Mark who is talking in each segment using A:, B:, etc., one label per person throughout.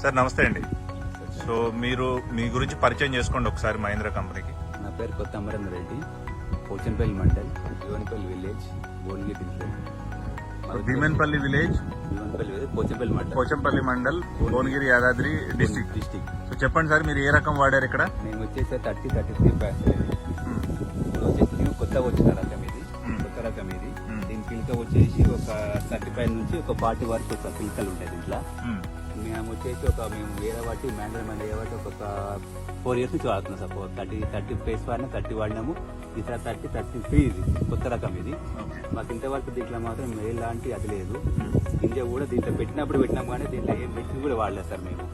A: Sir నమస్తే అండి. So మీరు మీ గురించి పరిచయం చేసుకోండి ఒకసారి మహేంద్ర కంపెనీకి.
B: నా పేరు Kotha Amarendra Reddy. Pochampally mandal Yuvanpalli village Bhuvanagiri
A: Bheemanpalli village?
B: Pochampally mandal.
A: Pochampally mandal Bhuvanagiri Yadadri district
B: district
A: so చెప్పండి సార్ మీరు ఏ రకం వాడారు ఇక్కడ?
B: మేము వచ్చేసి థర్టీ థర్టీ త్రీ ఇప్పుడు వచ్చేసి మేము కొత్తగా వచ్చిన రకం ఇది.
A: మ్మ్.
B: కొత్త రకం ఇది.
A: మ్మ్.
B: దీని పిలక వచ్చేసి ఒక థర్టీ ఫైవ్ నుంచి ఒక ఫార్టీ వరకు ఒక పిలకలు ఉంటాయి దీంట్లో.
A: మ్మ్.
B: వచ్చేసి ఒక మేము వేరే బట్టి మ్యాండల్ ఏ బట్టి ఒక ఫోర్ ఇయర్స్ నుంచి వాడుతున్నాం సార్. థర్టీ థర్టీ ఫేస్ వాడినా థర్టీ వాడినాము. ఈసారి థర్టీ థర్టీ త్రీ ఇది కొత్త రకం ఇది. మాకు ఇంతవరకు దీంట్లో మాత్రం మెయిల్ లాంటి అది లేదు. గింజ కూడా దీంట్లో పెట్టినప్పుడు పెట్టినాం కానీ దీంట్లో ఏం మెడిసిన్ కూడా వాడలేదు సార్ మేము.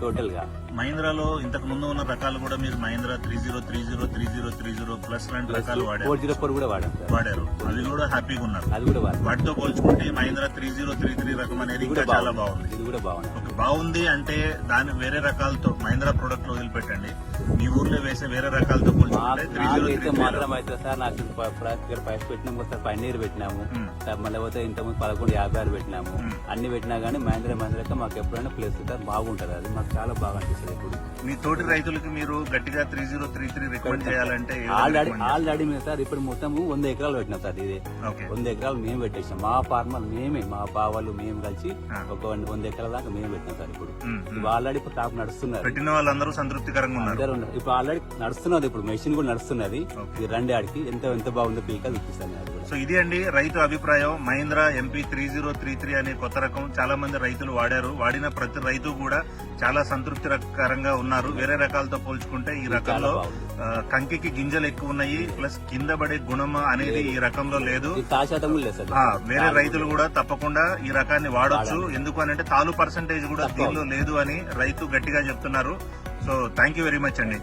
B: టోటల్గా
A: మహీంద్రాలో ఇంతకు ముందు ఉన్న రకాలు కూడా మీరు Mahindra three zero three zero three zero three zero plus లాంటి రకాలు వాడారు.
B: ఫోర్ జీరో ఫోర్ కూడా వాడాం సార్.
A: వాడారు. అవి కూడా హ్యాపీగా ఉన్నారు.
B: అది కూడా వాడాం.
A: వాటితో పోల్చుకుంటే Mahindra three zero three three రకం అనేది
B: కూడా
A: చాలా
B: బాగుంది. ఇది కూడా బాగుంది.
A: బాగుంది అంటే దాని వేరే రకాలతో మహీంద్రా ప్రొడక్ట్లో వదిలిపెట్టండి. మీ ఊర్లో వేసే వేరే రకాలతో పోల్చుకుంటే
B: మాత్రం అయితే సార్ నాకు ప- ప్ర- ఇక్కడ పైస్ పెట్టినాము సార్ పన్నీర్ పెట్టినాము మళ్ళీ పోతే ఇంతకుముందు పదకొండు యాభై ఆరు పెట్టినాము. అన్ని పెట్టినా కానీ మహేంద్ర మహేంద్రక మాకు ఎప్పుడైనా ప్లేస్ సార్ బాగుంటది. అది మాకు చాలా బాగా అనిపిస్తుంది ఇప్పుడు
A: మీ తోటి రైతులకి మీరు గట్టిగా three zero three three recommend చేయాలంటే
B: ఆల్రెడీ ఆల్రెడీ మేము సార్ ఇప్పుడు మొత్తం వంద ఎకరాలు పెట్టినాం సార్ ఇది. వంద ఎకరాలు మేము పెట్టేసాం. మా ఫార్మర్ మేమే మా బావాలు మేము కలిసి. ఒక వంద- ఎకరాల దాకా మేము పెట్టినాం సార్ ఇప్పుడు ఆల్రెడీ ఇప్పుడు టాప్ నడుస్తున్నారు
A: పెట్టిన వాళ్ళందరూ సంతృప్తికరంగా ఉన్నారు.
B: ఇప్పుడు ఆల్రెడీ నడుస్తున్నది ఇప్పుడు మెషిన్ కూడా నడుస్తున్నది. ఇది రండి ఆడికి ఎంత ఎంత బాగుందో పీక చూపిస్తాను కూడా.
A: సో ఇది అండి రైతు అభిప్రాయం. Mahindra MP three zero three three అనే కొత్త రకం చాలా మంది రైతులు వాడారు. వాడిన ప్రతి రైతు కూడా చాలా సంతృప్తికరంగా ఉన్నారు. వేరే రకాలతో పోల్చుకుంటే ఈ రకంలో కంకికి గింజలు ఎక్కువ ఉన్నాయి. ప్లస్ కింద పడే గుణం అనేది ఈ రకంలో లేదు.
B: కూడా
A: వేరే రైతులు కూడా తప్పకుండా ఈ రకాన్ని వాడొచ్చు. ఎందుకు అని అంటే తాలు పర్సంటేజ్ కూడా దీనిలో లేదు అని రైతు గట్టిగా చెప్తున్నారు. So thank you very much అండి.